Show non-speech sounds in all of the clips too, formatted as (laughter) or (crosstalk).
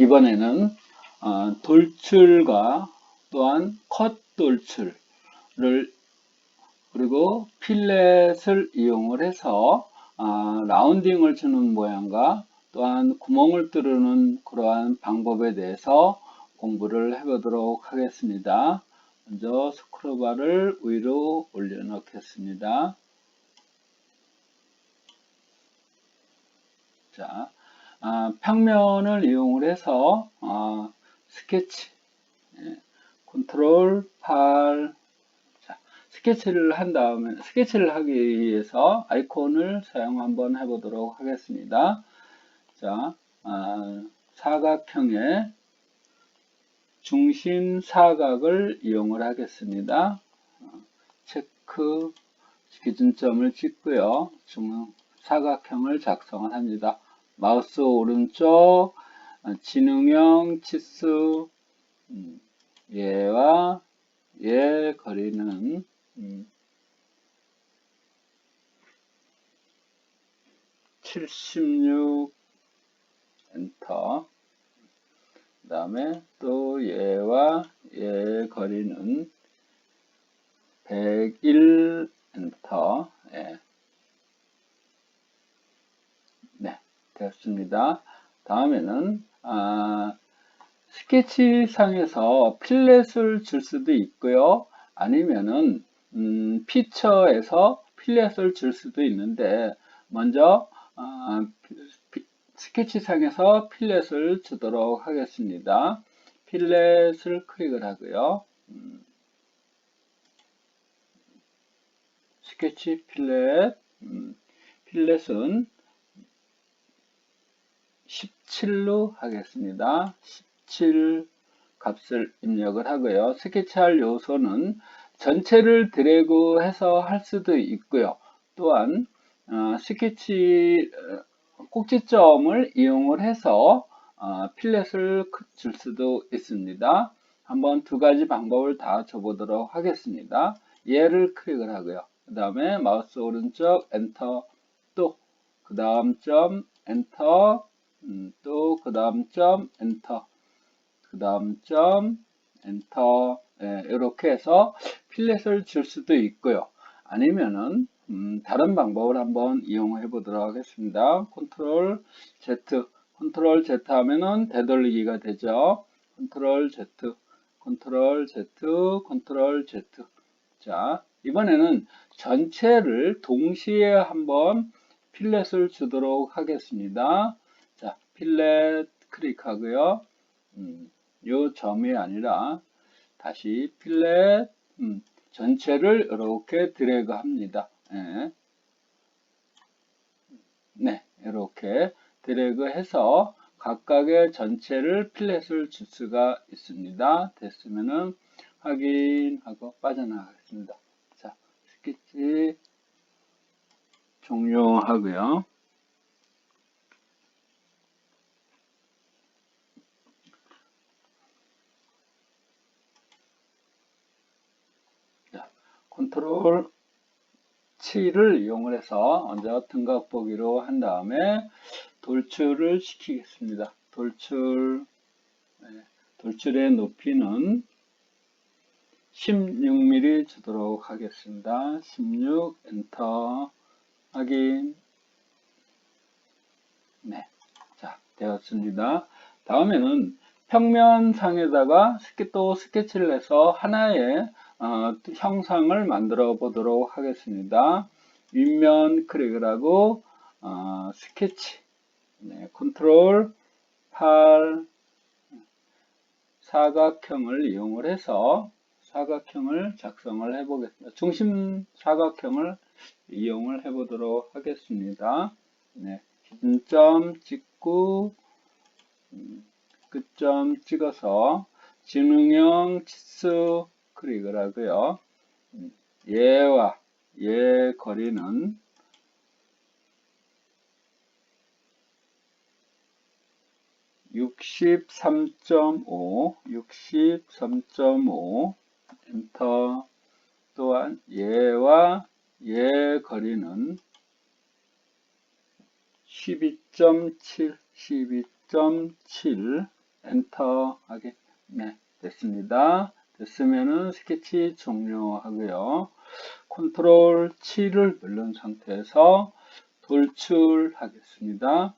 이번에는 어, 돌출과 또한 컷 돌출을 그리고 필렛을 이용을 해서 아, 라운딩을 주는 모양과 또한 구멍을 뚫는 그러한 방법에 대해서 공부를 해보도록 하겠습니다. 먼저 스크로바를 위로 올려놓겠습니다. 자, 아, 평면을 이용을 해서 아, 스케치, 예, 컨트롤 8, 자, 스케치를 한 다음에 스케치를 하기 위해서 아이콘을 사용 한번 해보도록 하겠습니다. 자, 아, 사각형의 중심 사각을 이용을 하겠습니다. 어, 체크 기준점을 찍고요. 중 사각형을 작성을 합니다. 마우스 오른쪽 어, 지능형 치수 음, 얘와 얘 거리는 76 음, 엔터 그 다음에 또 얘와 얘 거리는 101 엔터 예. 네 됐습니다 다음에는 아, 스케치상에서 필렛을 줄 수도 있고요 아니면은 음, 피처에서 필렛을 줄 수도 있는데 먼저 아, 스케치상에서 필렛을 주도록 하겠습니다. 필렛을 클릭을 하고요. 음, 스케치 필렛 음, 필렛은 17로 하겠습니다. 17 값을 입력을 하고요. 스케치할 요소는 전체를 드래그 해서 할 수도 있고요. 또한 어, 스케치 어, 꼭지점을 이용을 해서 어, 필렛을 줄 수도 있습니다. 한번 두 가지 방법을 다 줘보도록 하겠습니다. 얘를 클릭을 하고요. 그 다음에 마우스 오른쪽 엔터 또 그 다음 점 엔터 음, 또그 다음 점 엔터 그 다음 점 엔터 예, 이렇게 해서 필렛을 줄 수도 있고요. 아니면은 음, 다른 방법을 한번 이용해 보도록 하겠습니다. 컨트롤 Z, 컨트롤 Z 하면은 되돌리기가 되죠. 컨트롤 Z, 컨트롤 Z, 컨트롤 Z. 자, 이번에는 전체를 동시에 한번 필렛을 주도록 하겠습니다. 자, 필렛 클릭하고요. 음, 요 점이 아니라 다시 필렛 음, 전체를 이렇게 드래그 합니다. 네. 네, 이렇게 드래그 해서 각각의 전체를 필렛을 줄 수가 있습니다. 됐으면은 확인하고 빠져나가겠습니다. 자, 스케치 종료하고요. 자, 컨트롤 7을 이용을 해서 먼저 등각 보기로 한 다음에 돌출을 시키겠습니다. 돌출, 네, 돌출의 높이는 16mm 주도록 하겠습니다. 16 엔터 확인 네, 자 되었습니다. 다음에는 평면상에다가 또 스케치를 해서 하나의 어, 형상을 만들어 보도록 하겠습니다. 윗면 하고 어, 스케치 네, 컨트롤 8 사각형을 이용을 해서 사각형을 작성을 해 보겠습니다. 중심 사각형을 이용을 해 보도록 하겠습니다. 네, 기준점 찍고 음, 끝점 찍어서 지능형 치수 클릭을 하고요. 얘와 얘 거리는 육십삼점오 육십삼점오 엔터 또한 얘와 얘 거리는 십이점칠 십이점칠 엔터 하게 네 됐습니다. 됐으면은 스케치 종료하고요. 컨트롤 7을 누른 상태에서 돌출하겠습니다.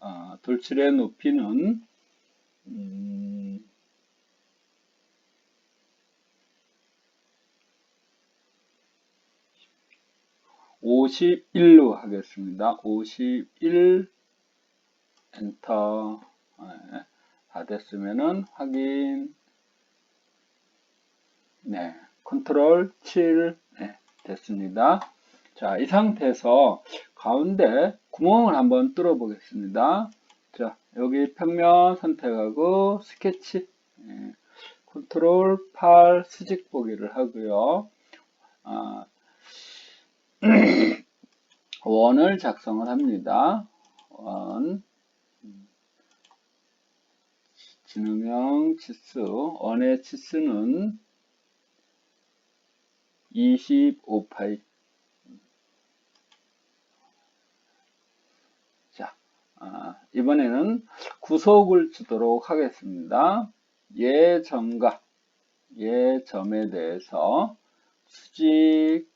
아, 돌출의 높이는 음, (51로) 하겠습니다. (51) 엔터 네, 다 됐으면은 확인 네 컨트롤 7 네, 됐습니다. 자, 이 상태에서 가운데 구멍을 한번 뚫어 보겠습니다. 자, 여기 평면 선택하고 스케치 예, 컨트롤 8 수직 보기를 하고요. 아, (clears throat) 원을 작성을 합니다. 원 진음형 치수 원의 치수는 25파이 아, 이번에는 구속을 주도록 하겠습니다. 예 점과 예 점에 대해서 수직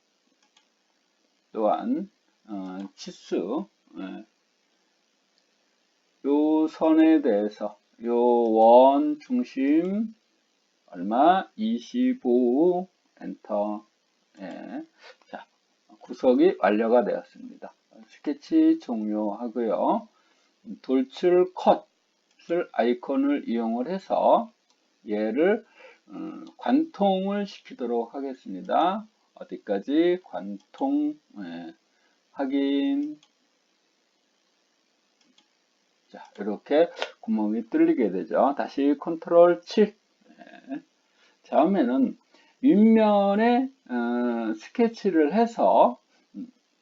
또한 어, 치수 예. 요 선에 대해서 요 원 중심 얼마 25 엔터 예. 자 구속이 완료가 되었습니다. 스케치 종료하고요. 돌출 컷을 아이콘을 이용을 해서 얘를 음, 관통을 시키도록 하겠습니다. 어디까지 관통 예, 확인 자 이렇게 구멍이 뚫리게 되죠. 다시 컨트롤 7 예. 다음에는 윗면에 어, 스케치를 해서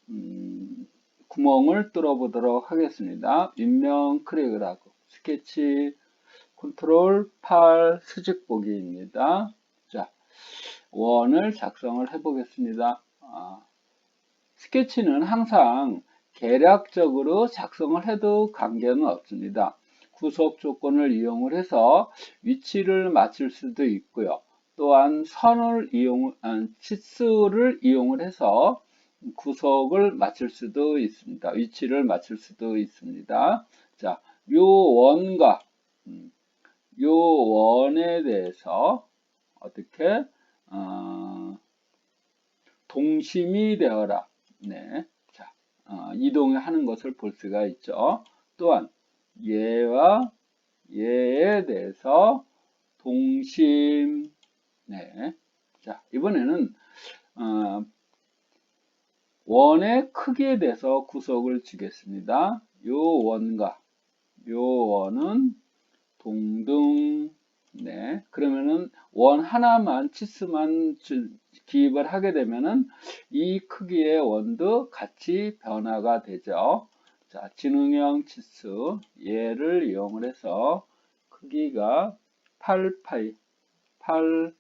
음, 구멍을 뚫어 보도록 하겠습니다. 윗면 클릭을 하고 스케치 컨트롤 8 수직 보기입니다. 자, 원을 작성을 해 보겠습니다. 아, 스케치는 항상 계략적으로 작성을 해도 관계는 없습니다. 구속 조건을 이용을 해서 위치를 맞출 수도 있고요. 또한 선을 이용, 아, 치수를 이용을 해서 구석을 맞출 수도 있습니다. 위치를 맞출 수도 있습니다. 자, 요 원과 음, 요 원에 대해서 어떻게 어, 동심이 되어라. 네, 자 어, 이동하는 것을 볼 수가 있죠. 또한 얘와 얘에 대해서 동심. 네, 자 이번에는 어, 원의 크기에 대해서 구속을 주겠습니다. 요 원과 요 원은 동등 네 그러면은 원 하나만 치수만 기입을 하게 되면은 이 크기의 원도 같이 변화가 되죠. 자 진흥형 치수 얘를 이용을 해서 크기가 8파이 8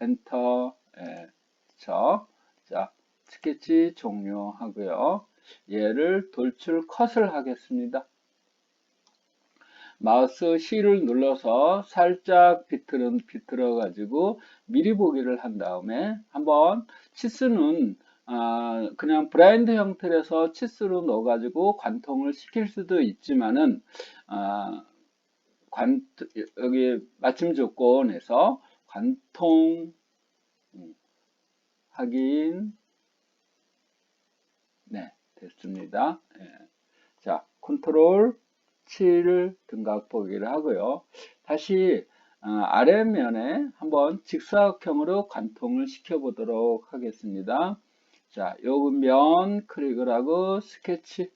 엔터 예, 그렇죠. 자 스케치 종료하고요. 얘를 돌출 컷을 하겠습니다. 마우스 C를 눌러서 살짝 비틀은 비틀어 가지고 미리 보기를 한 다음에 한번 치수는 아, 그냥 브라인드 형태로서 치수로 넣어 가지고 관통을 시킬 수도 있지만은 아, 관 여기 맞춤 조건에서 관통 음, 확인 네, 됐습니다. 예. 자, 컨트롤 7을 등각 보기를 하고요. 다시 어, 아래면에 한번 직사각형으로 관통을 시켜 보도록 하겠습니다. 자, 요면 클릭을 하고 스케치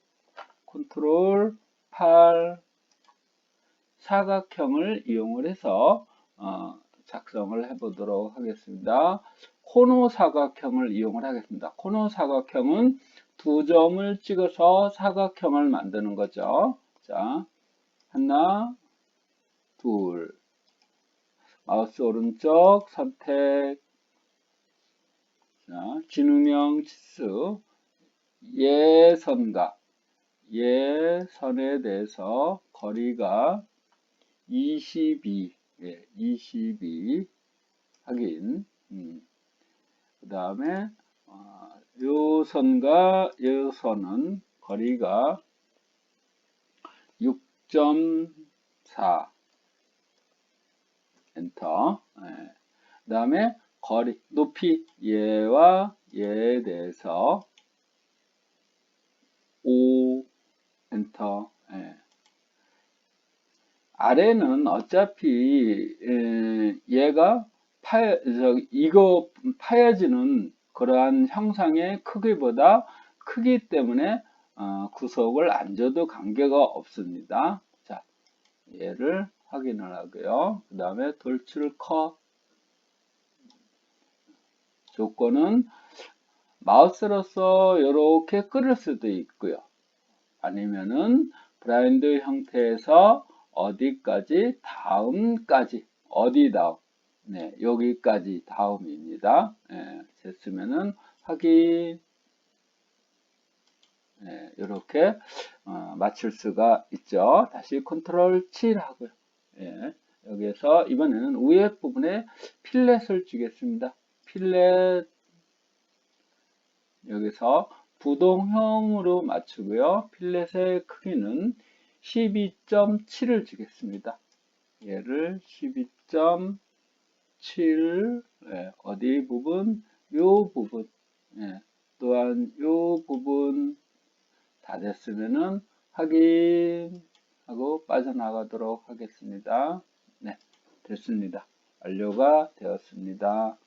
컨트롤 8 사각형을 이용을 해서 어, 작성을 해 보도록 하겠습니다. 코너 사각형을 이용을 하겠습니다. 코너 사각형은 두 점을 찍어서 사각형을 만드는 거죠. 자, 하나, 둘. 마우스 오른쪽 선택. 자, 진음형 치수. 예선과 예선에 대해서 거리가 22, 예, 22 확인. 음. 그 다음에 어, 요 선과 요 선은 거리가 6.4 엔터. 예. 그 다음에 거리 높이 얘와 얘에 대해서 5 엔터. 예. 아래는 어차피 에, 얘가 파, 저, 이거 파여지는 그러한 형상의 크기보다 크기 때문에 어, 구속을 안 줘도 관계가 없습니다. 자, 얘를 확인을 하고요. 그 다음에 돌출 컷 조건은 마우스로서 이렇게 끌을 수도 있고요. 아니면은 브라인드 형태에서 어디까지 다음까지 어디 다음 네 여기까지 다음입니다. 네, 됐으면은 확인 네, 이렇게 어, 맞출 수가 있죠. 다시 컨트롤 7 하고요. 예, 여기에서 이번에는 위에 부분에 필렛을 주겠습니다. 필렛 여기서 부동형으로 맞추고요. 필렛의 크기는 12.7을 주겠습니다. 얘를 12.7 예, 어디 부분? 요 부분 예, 또한 요 부분 다 됐으면은 확인 하고 빠져나가도록 하겠습니다. 네, 됐습니다. 완료가 되었습니다.